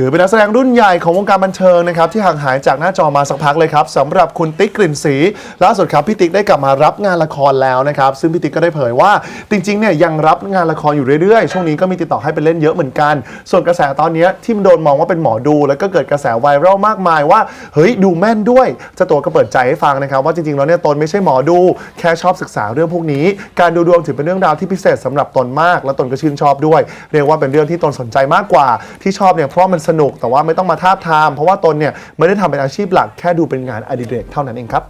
ถือเป็นนักแสดงรุ่นใหญ่ของวงการบันเทิงนะครับที่ห่างหายจากหน้าจอมาสักพักเลยครับสำหรับคุณติ๊กกลิ่นสีล่าสุดครับพี่ติ๊กได้กลับมารับงานละครแล้วนะครับซึ่งพี่ติ๊กก็ได้เผยว่าจริงๆเนี่ยยังรับงานละครอยู่เรื่อยๆ ช่วงนี้ก็มีติดต่อให้ไปเล่นเยอะเหมือนกัน ส่วนกระแสตอนนี้ที่มันโดนมองว่าเป็นหมอดู แล้วก็เกิดกระแสไวรัลมากมายว่าเฮ้ยดูแม่นด้วยเจ้าตัวก็เปิดใจให้ฟังนะครับว่าจริงๆแล้วเนี่ยตนไม่ใช่หมอดู แค่ชอบศึกษาเรื่องพวกนี้ การดูดวงถือเป็นเรื่องราวที่พิเศษสำหรับตนมาก และตนก็ชื่นชอบด้วย เรียกว่าเป็นเรื่องที่ตนสนใจมากกว่าที่ชอบเนี่ยเพราะมันสนุก แต่ว่าไม่ต้องมาทาบทาม เพราะว่าตนเนี่ยไม่ได้ทำเป็นอาชีพหลักแค่ดูเป็นงานอดิเรกเท่านั้นเองครับ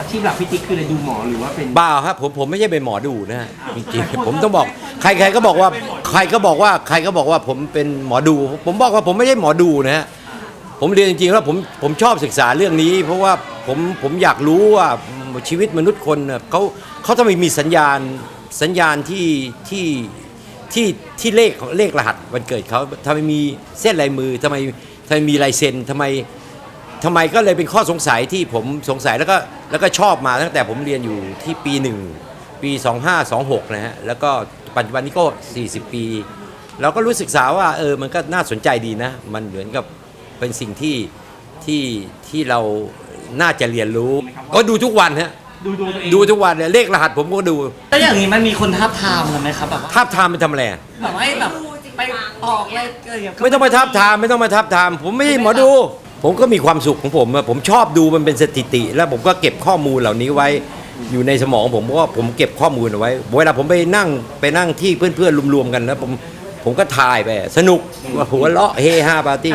อาชีพหลักพี่ติ๊กคืออะไรดูหมอหรือว่าเป็นบ้าครับผมผมไม่ใช่เป็นหมอดูนะฮะจริงๆผมต้องบอก ใครใครก็บอกว่าใครก็บอกว่าใครก็บอกว่าผมเป็นหมอดู ผมบอกว่าผมไม่ใช่หมอดูนะฮะผมเรียนจริงๆแล้วผมผมชอบศึกษาเรื่องนี้ เพราะว่า ผมผมอยากรู้ว่าชีวิตมนุษย์คนน่ะเขาเขาทำไมมีสัญญาณสัญญาณที่ที่ที่ที่เลขของเลขรหัสวันเกิดเขาทำไมมีเส้นลายมือทำไมทำไมมีลายเซ็นทำไมทำไมก็เลยเป็นข้อสงสัยที่ผมสงสัยแล้วก็แล้วก็ชอบมาตั้งแต่ผมเรียนอยู่ที่ปีหนึ่งปี 2526 นะฮะแล้วก็ปัจจุบันนี้ก็ 40 ปี เราก็รู้ศึกษาว่าเออมันก็น่าสนใจดีนะ มันเหมือนกับเป็นสิ่งที่ที่ที่เรา น่าจะเรียนรู้ก็ดูทุกวันฮะดูดวงตัวเองดูทุกวันเนี่ยเลขรหัสผมก็ดูแล้วอย่างนี้มันมีคนท้าบทามกันไหมครับแบบว่าทาบทามไปทำอะไรอะแบบว่าให้แบบไปออกอะไรอะไรอย่างเงี้ยไม่ต้องมาทับทามไม่ต้องมาทับทาม ผมไม่ใช่หมอดู ผมก็มีความสุขของผมอะผมชอบดูมันเป็นสถิติ แล้วผมก็เก็บข้อมูลเหล่านี้ไว้อยู่ในสมองผมเพราะว่าผมเก็บข้อมูลเอาไว้ เวลาผมไปนั่งไปนั่งที่เพื่อนๆรวมๆกันแล้วผมผมก็ถ่ายไป สนุกหัวเราะเฮฮาปาร์ตี้